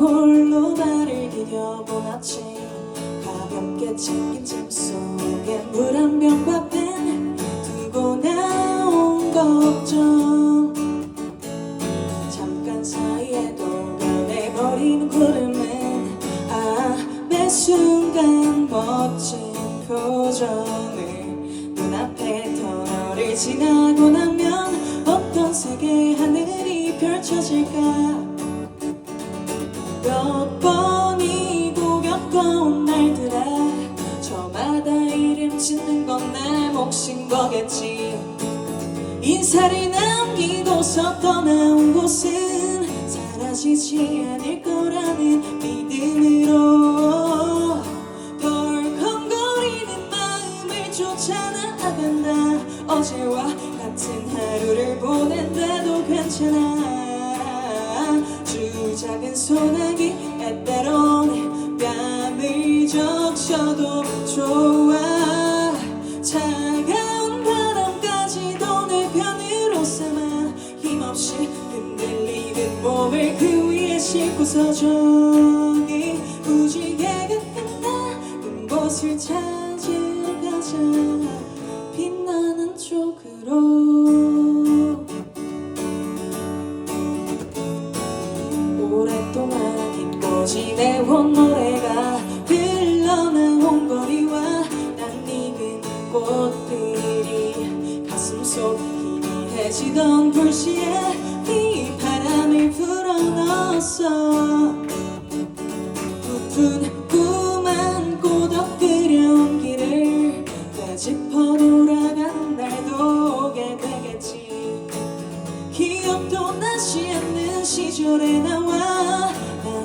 홀로 발을 디뎌본 아침 가볍게 챙긴 짐 속에 물 한 병과 펜 두고 나온 걱정. 잠깐 사이에도 변해버린 구름은 아매 순간 멋진 표정을 눈앞에 터널을 지나고 나면 어떤 색의 하늘이 펼쳐질까? 몇 번이고 겪어온 날들아 저마다 이름 짓는 건 내 몫인 거겠지. 인사를 남기고서 떠나온 곳은 사라지지 않을 거 어제와 같은 하루를 보낸다도 괜찮아. 주 작은 소나기 때때론 뺨을 적셔도 좋아. 차가운 바람까지도 내 편으로 삼아 힘없이 흔들리는 몸을 그 위에 싣고서 저기 무지개가 끝나는 곳을 찾으 지내온 노래가 흘러나온 거리와 낯익은 꽃들이 가슴속 희미해지던 불시에 이 바람을 불어넣었어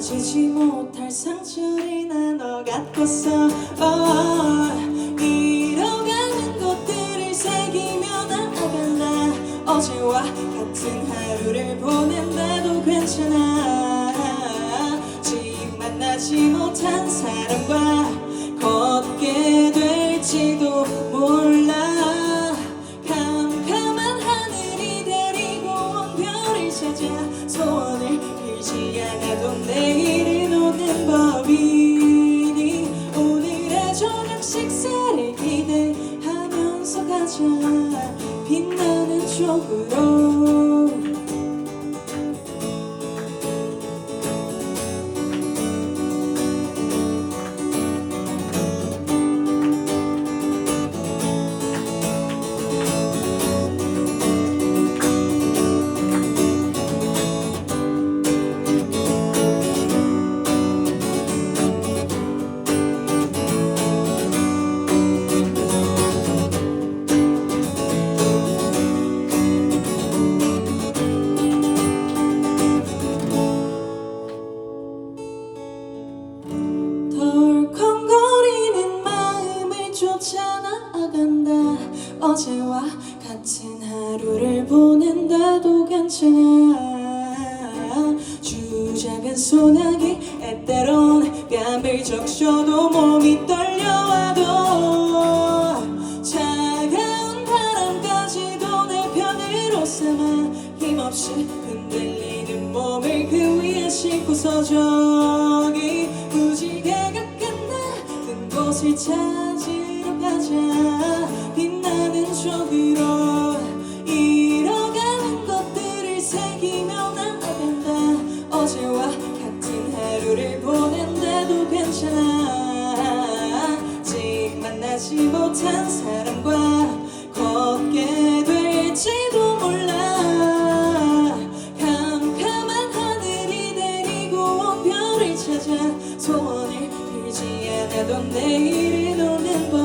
지지 못할 상처를 나눠 갖고서 oh, 잃어가는 것들을 새기며 나아간다 어제와 같은 하루를 보낸다도 괜찮아. 지금 만나지 못한 사람과 빛나는 쪽으로 어제와 같은 하루를 보낸다도 괜찮아. 주 작은 소나기 때때론 뺨을 적셔도 몸이 떨려와도 차가운 바람까지도 내 편으로 삼아 힘없이 흔들리는 몸을 그 위에 싣고서 저기 무지개가 끝나는 곳을 찾으러 가자 만나지 못한 사람과 걷게 될지도 몰라. 캄캄한 하늘이 데리고 온 별을 찾아 소원을 빌지 않아도 내일은 오는 법